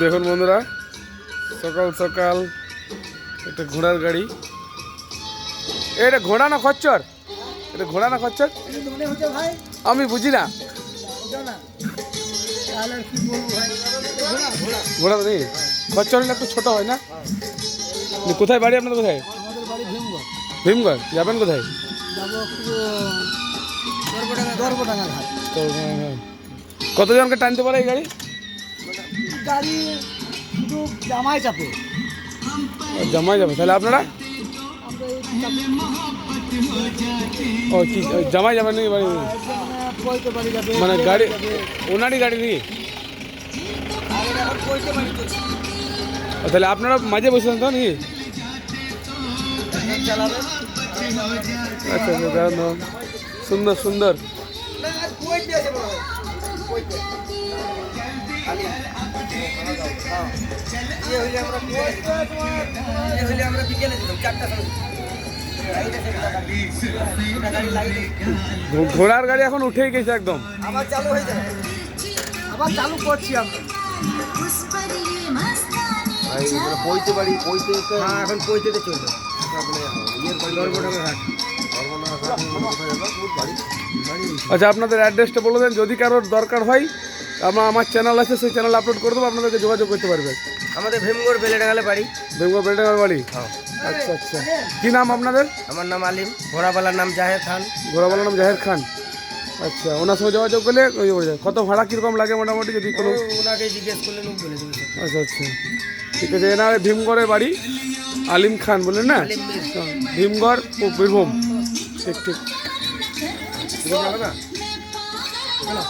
দেখুন বন্ধুরা সকাল সকাল একটা ঘোড়ার গাড়ি। এটা ঘোড়া না খচ্চর? এটা ঘোড়া না খচ্চর? আমি বুঝি না। ঘোড়া নেই। খচ্চর হলে একটু ছোট হয় না? কোথায় বাড়ি আপনার কোথায়? ভীমগড়। যাবেন কোথায়? হ্যাঁ, হ্যাঁ। কতজনকে টানতে পারে এই গাড়ি? গাড়ি শুধু জামাই চাপে ও, জামাই যাবে তাহলে আপনারা আমরা এই চাপে ও কি ওই জামাই যাবেন নাকি বাড়ি মানে পয়তে বাড়ি যাবে মানে গাড়ি ওনারই গাড়ি নাকি আর এখন পয়তে বাড়ি চলছে ও, তাহলে আপনারা মাঝে বসেছেন তো নাকি এখন চালাবে আচ্ছা আচ্ছা দাঁড়ান দাঁড়ান। সুন্দর সুন্দর হ্যাঁ ইয়ে হইলে আমরা ইয়ে হইলে আমরা বিকেলে চারটা ঘোড়ার গাড়ি এখন উঠেই গেছে একদম। আবার চালু হয়ে যাবে। আবার চালু করছি আমরা। বাড়ি হ্যাঁ এখন পৈতেতে চলবে। আচ্ছা আপনাদের অ্যাড্রেসটা বলে দেন যদি কারোর দরকার হয়। আমরা আমার চ্যানেল আছে সেই চ্যানেল আপলোড করে দেবো আপনাদেরকে যোগাযোগ করতে পারবে। আমাদের ভীমগড় বেলেডাঙ্গালে বাড়ি। বেঙ্গল বেল্ডাঙ্গার বাড়ি? আচ্ছা আচ্ছা। কি নাম আপনাদের? আমার নাম আলিম ঘোড়াওয়ালার নাম জাহেদ খান। ঘোড়াওয়ালার নাম জাহের খান। আচ্ছা ওনার সঙ্গে যোগাযোগ করলে হয়ে কত ভাড়া কীরকম লাগে মোটামুটি যদি কোনো ওনাকে জিজ্ঞেস করলে বলে আচ্ছা আচ্ছা। ঠিক আছে এনার ভীমগড়ের বাড়ি আলিম খান বললেন না? হ্যাঁ, ভীমগড় ও বীরভূম। ঠিক ঠিক। चलो